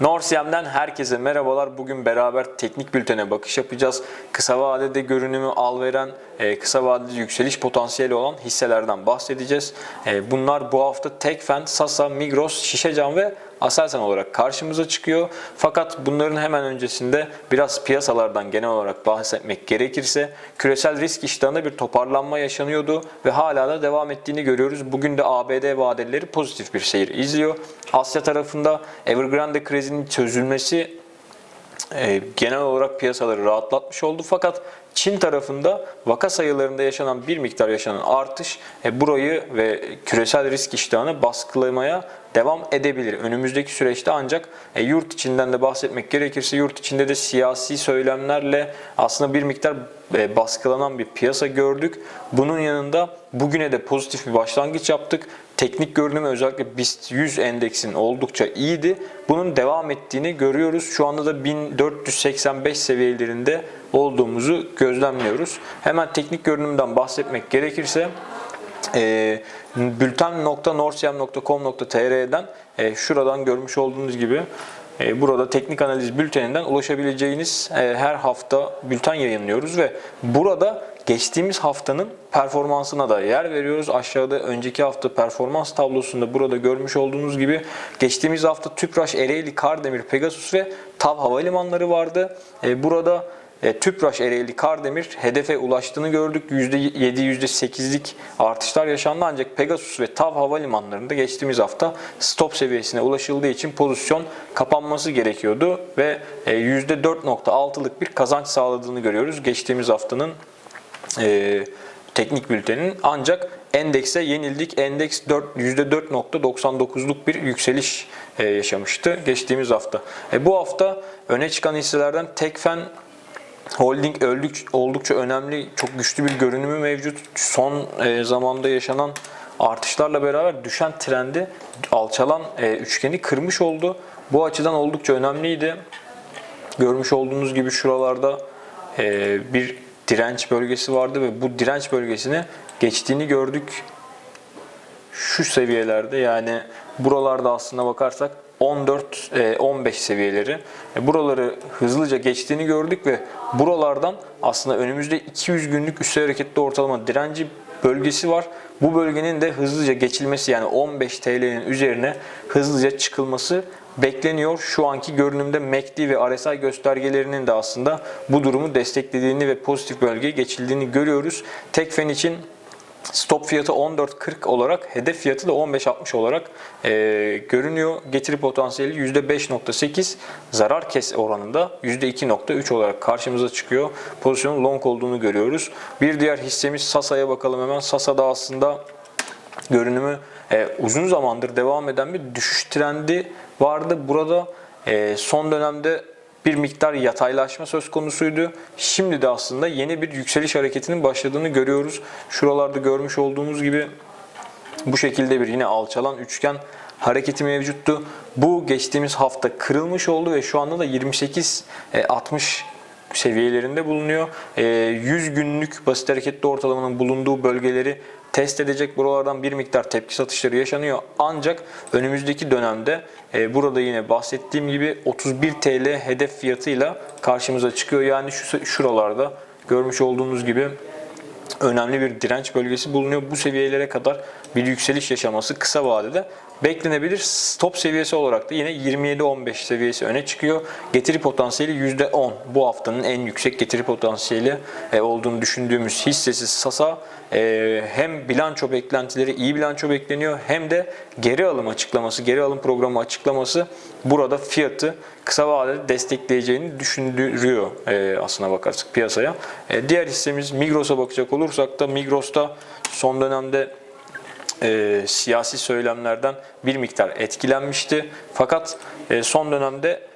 Norsiyem'den herkese merhabalar. Bugün beraber teknik bültene bakış yapacağız. Kısa vadede görünümü al veren, e, kısa vadede yükseliş potansiyeli olan hisselerden bahsedeceğiz. E, Bunlar bu hafta Tekfen, Sasa, Migros, Şişecam ve Aselsan olarak karşımıza çıkıyor. Fakat bunların hemen öncesinde biraz piyasalardan genel olarak bahsetmek gerekirse küresel risk iştahında bir toparlanma yaşanıyordu ve hala da devam ettiğini görüyoruz. Bugün de ABD vadeleri pozitif bir seyir izliyor. Asya tarafında Evergrande krizinin çözülmesi e, genel olarak piyasaları rahatlatmış oldu. Fakat Çin tarafında vaka sayılarında yaşanan bir miktar yaşanan artış e, burayı ve küresel risk iştahını baskılamaya devam edebilir. Önümüzdeki süreçte ancak e, yurt içinden de bahsetmek gerekirse yurt içinde de siyasi söylemlerle aslında bir miktar baskılanan bir piyasa gördük. Bunun yanında bugüne de pozitif bir başlangıç yaptık. Teknik görünümü özellikle BIST 100 endeksin oldukça iyiydi. Bunun devam ettiğini görüyoruz. Şu anda da 1485 seviyelerinde olduğumuzu gözlemliyoruz. Hemen teknik görünümden bahsetmek gerekirse e, bülten.norsiyem.com.tr'den e, şuradan görmüş olduğunuz gibi e, burada teknik analiz bülteninden ulaşabileceğiniz e, her hafta bülten yayınlıyoruz ve burada geçtiğimiz haftanın performansına da yer veriyoruz. Aşağıda önceki hafta performans tablosunda burada görmüş olduğunuz gibi geçtiğimiz hafta Tüpraş, Ereğli, Kardemir, Pegasus ve TAV havalimanları vardı. E, Burada e, Tüpraş, Ereğli, Kardemir hedefe ulaştığını gördük. %7, %8'lik artışlar yaşandı ancak Pegasus ve TAV havalimanlarında geçtiğimiz hafta stop seviyesine ulaşıldığı için pozisyon kapanması gerekiyordu ve e, %4.6'lık bir kazanç sağladığını görüyoruz geçtiğimiz haftanın e, teknik bültenin ancak endekse yenildik. Endeks 4, %4.99'luk bir yükseliş e, yaşamıştı geçtiğimiz hafta. E, bu hafta öne çıkan hisselerden Tekfen Holding öldük, oldukça önemli, çok güçlü bir görünümü mevcut. Son e, zamanda yaşanan artışlarla beraber düşen trendi alçalan e, üçgeni kırmış oldu. Bu açıdan oldukça önemliydi. Görmüş olduğunuz gibi şuralarda e, bir direnç bölgesi vardı ve bu direnç bölgesini geçtiğini gördük. Şu seviyelerde yani buralarda aslına bakarsak 14 e, 15 seviyeleri. E, Buraları hızlıca geçtiğini gördük ve buralardan aslında önümüzde 200 günlük üstü hareketli ortalama direnci bölgesi var. Bu bölgenin de hızlıca geçilmesi yani 15 TL'nin üzerine hızlıca çıkılması bekleniyor. Şu anki görünümde MACD ve RSI göstergelerinin de aslında bu durumu desteklediğini ve pozitif bölgeye geçildiğini görüyoruz. Tekfen için Stop fiyatı 14.40 olarak, hedef fiyatı da 15.60 olarak e, görünüyor. Getiri potansiyeli %5.8, zarar kes oranında %2.3 olarak karşımıza çıkıyor. Pozisyonun long olduğunu görüyoruz. Bir diğer hissemiz Sasa'ya bakalım hemen. Sasa'da aslında görünümü e, uzun zamandır devam eden bir düşüş trendi vardı. Burada e, son dönemde bir miktar yataylaşma söz konusuydu. Şimdi de aslında yeni bir yükseliş hareketinin başladığını görüyoruz. Şuralarda görmüş olduğunuz gibi bu şekilde bir yine alçalan üçgen hareketi mevcuttu. Bu geçtiğimiz hafta kırılmış oldu ve şu anda da 28 e, 60 seviyelerinde bulunuyor. E, 100 günlük basit hareketli ortalamanın bulunduğu bölgeleri test edecek. Buralardan bir miktar tepki satışları yaşanıyor. Ancak önümüzdeki dönemde e, burada yine bahsettiğim gibi 31 TL hedef fiyatıyla karşımıza çıkıyor. Yani şu şuralarda görmüş olduğunuz gibi önemli bir direnç bölgesi bulunuyor. Bu seviyelere kadar bir yükseliş yaşaması kısa vadede beklenebilir. Stop seviyesi olarak da yine 27-15 seviyesi öne çıkıyor. Getiri potansiyeli %10. Bu haftanın en yüksek getiri potansiyeli e, olduğunu düşündüğümüz hissesi Sasa e, hem bilanço beklentileri iyi bilanço bekleniyor hem de geri alım açıklaması, geri alım programı açıklaması burada fiyatı kısa vadede destekleyeceğini düşündürüyor e, aslına bakarsak piyasaya. Diğer hissemiz Migros'a bakacak olursak da Migros'ta son dönemde e, siyasi söylemlerden bir miktar etkilenmişti. Fakat e, son dönemde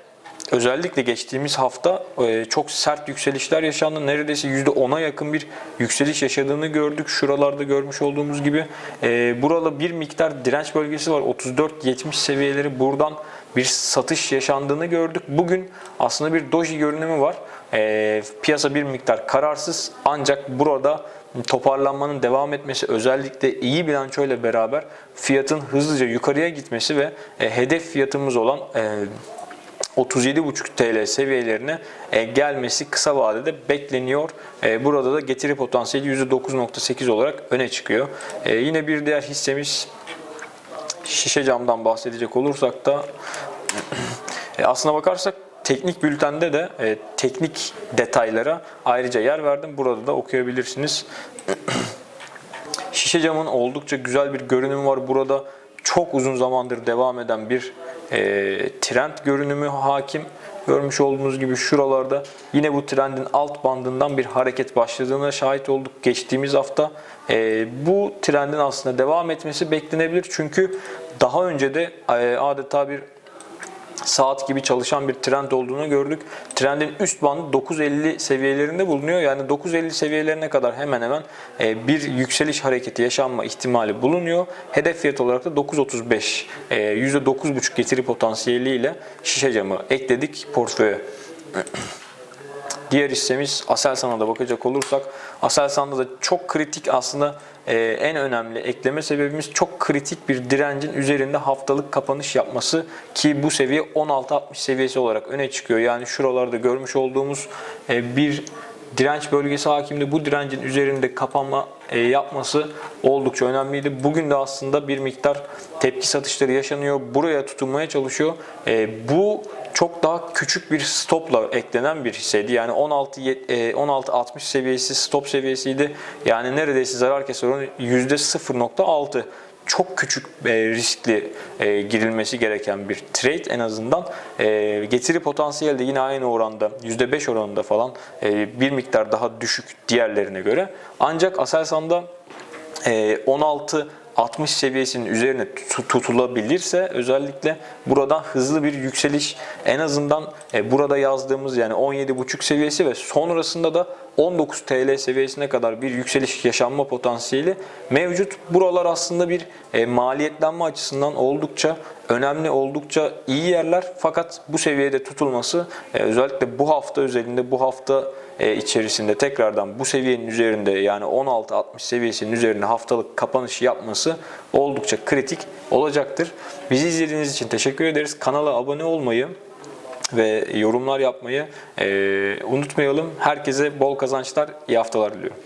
özellikle geçtiğimiz hafta e, çok sert yükselişler yaşandı. Neredeyse %10'a yakın bir yükseliş yaşadığını gördük. Şuralarda görmüş olduğumuz gibi. E, burada bir miktar direnç bölgesi var. 34-70 seviyeleri buradan bir satış yaşandığını gördük. Bugün aslında bir doji görünümü var. E, piyasa bir miktar kararsız ancak burada toparlanmanın devam etmesi özellikle iyi bilanço ile beraber fiyatın hızlıca yukarıya gitmesi ve e, hedef fiyatımız olan e, 37,5 TL seviyelerine e, gelmesi kısa vadede bekleniyor. E, Burada da getiri potansiyeli %9.8 olarak öne çıkıyor. E, Yine bir diğer hissemiz şişe camdan bahsedecek olursak da aslına bakarsak teknik bültende de e, teknik detaylara ayrıca yer verdim. Burada da okuyabilirsiniz. Şişe camın oldukça güzel bir görünümü var. Burada çok uzun zamandır devam eden bir e, trend görünümü hakim. Görmüş olduğunuz gibi şuralarda yine bu trendin alt bandından bir hareket başladığına şahit olduk geçtiğimiz hafta. E, bu trendin aslında devam etmesi beklenebilir. Çünkü daha önce de e, adeta bir saat gibi çalışan bir trend olduğunu gördük. Trendin üst bandı 9.50 seviyelerinde bulunuyor. Yani 9.50 seviyelerine kadar hemen hemen e, bir yükseliş hareketi yaşanma ihtimali bulunuyor. Hedef fiyat olarak da 9.35 e, %9.5 getiri potansiyeliyle şişe camı ekledik portföye. Diğer hissemiz Aselsan'a da bakacak olursak Aselsan'da da çok kritik aslında e, en önemli ekleme sebebimiz çok kritik bir direncin üzerinde haftalık kapanış yapması ki bu seviye 16.60 seviyesi olarak öne çıkıyor. Yani şuralarda görmüş olduğumuz e, bir direnç bölgesi hakimdi. Bu direncin üzerinde kapanma e, yapması oldukça önemliydi. Bugün de aslında bir miktar tepki satışları yaşanıyor. Buraya tutunmaya çalışıyor. E, bu çok daha küçük bir stopla eklenen bir hisseydi. Yani 16 e, 16.60 seviyesi stop seviyesiydi. Yani neredeyse zarar keser oranı %0.6 çok küçük e, riskli e, girilmesi gereken bir trade en azından. E, getiri potansiyeli de yine aynı oranda %5 oranında falan e, bir miktar daha düşük diğerlerine göre. Ancak Aselsan'da e, 16 60 seviyesinin üzerine tut- tutulabilirse özellikle buradan hızlı bir yükseliş en azından e, burada yazdığımız yani 17.5 seviyesi ve sonrasında da 19 TL seviyesine kadar bir yükseliş yaşanma potansiyeli mevcut. Buralar aslında bir e, maliyetlenme açısından oldukça önemli, oldukça iyi yerler. Fakat bu seviyede tutulması e, özellikle bu hafta özelinde bu hafta içerisinde tekrardan bu seviyenin üzerinde yani 16-60 seviyesinin üzerinde haftalık kapanış yapması oldukça kritik olacaktır. Bizi izlediğiniz için teşekkür ederiz. Kanala abone olmayı ve yorumlar yapmayı e, unutmayalım. Herkese bol kazançlar, iyi haftalar diliyorum.